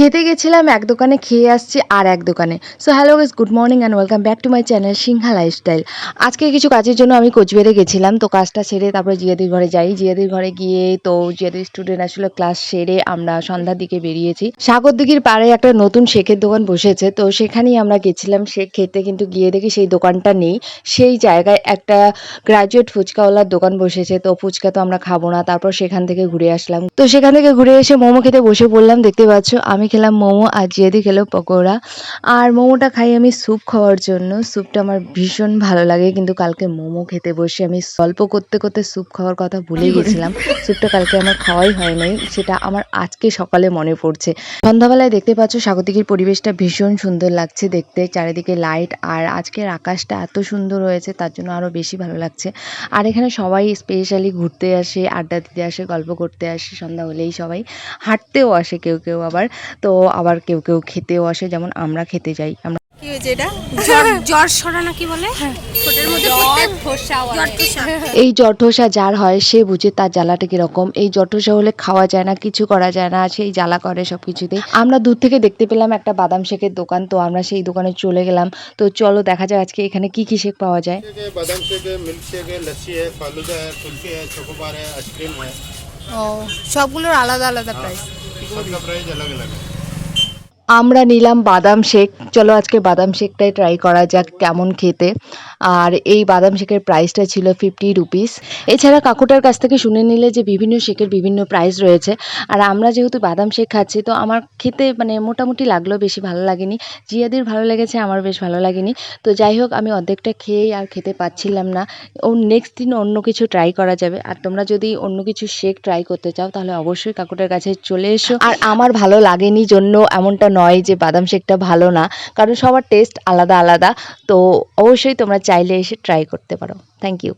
খেতে গেছিলাম, এক দোকানে খেয়ে আসছি আর এক দোকানে। So hello guys good morning and welcome back to my channel Sinha lifestyle আজকে কিছু কাজের জন্য আমি কোচবিহারে গেছিলাম, তো কাজটা সেরে তারপরে জিয়াদির ঘরে যাই। জিয়াদির ঘরে গিয়ে তো জিয়াদির স্টুডেন্ট আসলে ক্লাস সেরে আমরা সন্ধ্যার দিকে বেরিয়েছি। সাগর দিঘির পাড়ে একটা নতুন শেখের দোকান বসেছে, তো সেখানেই আমরা গেছিলাম শেখ খেতে কিন্তু গিয়ে দেখি সেই দোকানটা নেই। সেই জায়গায় একটা গ্রাজুয়েট ফুচকাওয়ালার দোকান বসেছে, তো ফুচকা তো আমরা খাব না, তারপর সেখান থেকে ঘুরে আসলাম। তো সেখান থেকে ঘুরে এসে মোমো খেতে বসে পড়লাম, দেখতে পাচ্ছ, আমি খেলাম মোমো আর জিয়াদি খেলো পকোড়া। আর মোমোটা খাই আমি স্যুপ খাওয়ার জন্য। স্যুপটা আমার ভীষণ ভালো লাগে, কিন্তু কালকে মোমো খেতে বসে আমি গল্প করতে করতে স্যুপ খাওয়ার কথা ভুলে গেছিলাম। স্যুপটা কালকে আমার খাওয়াই হয় নাই, সেটা আমার আজকে সকালে মনে পড়ছে। সন্ধ্যাবেলায় দেখতে পাচ্ছ স্বাগতিকের পরিবেশটা ভীষণ সুন্দর লাগছে দেখতে, চারিদিকে লাইট আর আজকের আকাশটা এত সুন্দর হয়েছে, তার জন্য আরও বেশি ভালো লাগছে। আর এখানে সবাই স্পেশালি ঘুরতে আসে, আড্ডা দিতে আসে, গল্প করতে আসে, সন্ধ্যা হলেই সবাই। হাঁটতেও আসে কেউ কেউ আবার। তো আবার কেউ কেউ খেতেও আসে যেমন আমরা খেতে যাই। আমরা কি হয়েছে এটা? জ্বর সরা নাকি বলে? হ্যাঁ। এই জঠোসা যার হয় সে বুঝে তার জ্বালাটা কীরকম। এই জঠোসা হলে খাওয়া যায় না কিছু করা যায় না সেই জ্বালা করে সব কিছুতে আমরা দূর থেকে দেখতে পেলাম একটা বাদাম শেকের দোকান তো আমরা সেই দোকানে চলে গেলাম। তো চলো দেখা যায় আজকে এখানে কি কি শেক পাওয়া যায়। বাদাম milk lassi falooda ice cream. Chocobar है आइसक्रीम है ও সবগুলোর আলাদা আলাদা প্রাইস सबका प्राइस अलग अलग है আমরা নিলাম বাদাম শেক। চলো আজকে বাদাম শেকটাই ট্রাই করা যাক কেমন খেতে। আর এই বাদাম শেকের প্রাইসটা ছিল ফিফটি রুপিস এছাড়া কাকুটার কাছ থেকে শুনে নিলে যে বিভিন্ন শেকের বিভিন্ন প্রাইস রয়েছে। আর আমরা যেহেতু বাদাম শেক খাচ্ছি, তো আমার খেতে মানে মোটামুটি লাগল, বেশি ভালো লাগেনি। জিয়াদের ভালো লেগেছে, আমার বেশ ভালো লাগেনি। তো যাই হোক, আমি অর্ধেকটা খেয়েই আর খেতে পাচ্ছিলাম না। ও নেক্সট দিন অন্য কিছু ট্রাই করা যাবে। আর তোমরা যদি অন্য কিছু শেক ট্রাই করতে চাও, তাহলে অবশ্যই কাকুটার কাছে চলে এসো। আর আমার ভালো লাগেনি জন্য এমনটা নয় যে বাদাম শেকটা ভালো না, কারণ সবার টেস্ট আলাদা আলাদা, তো অবশ্যই তোমরা চাইলে এসে ট্রাই করতে পারো। Thank you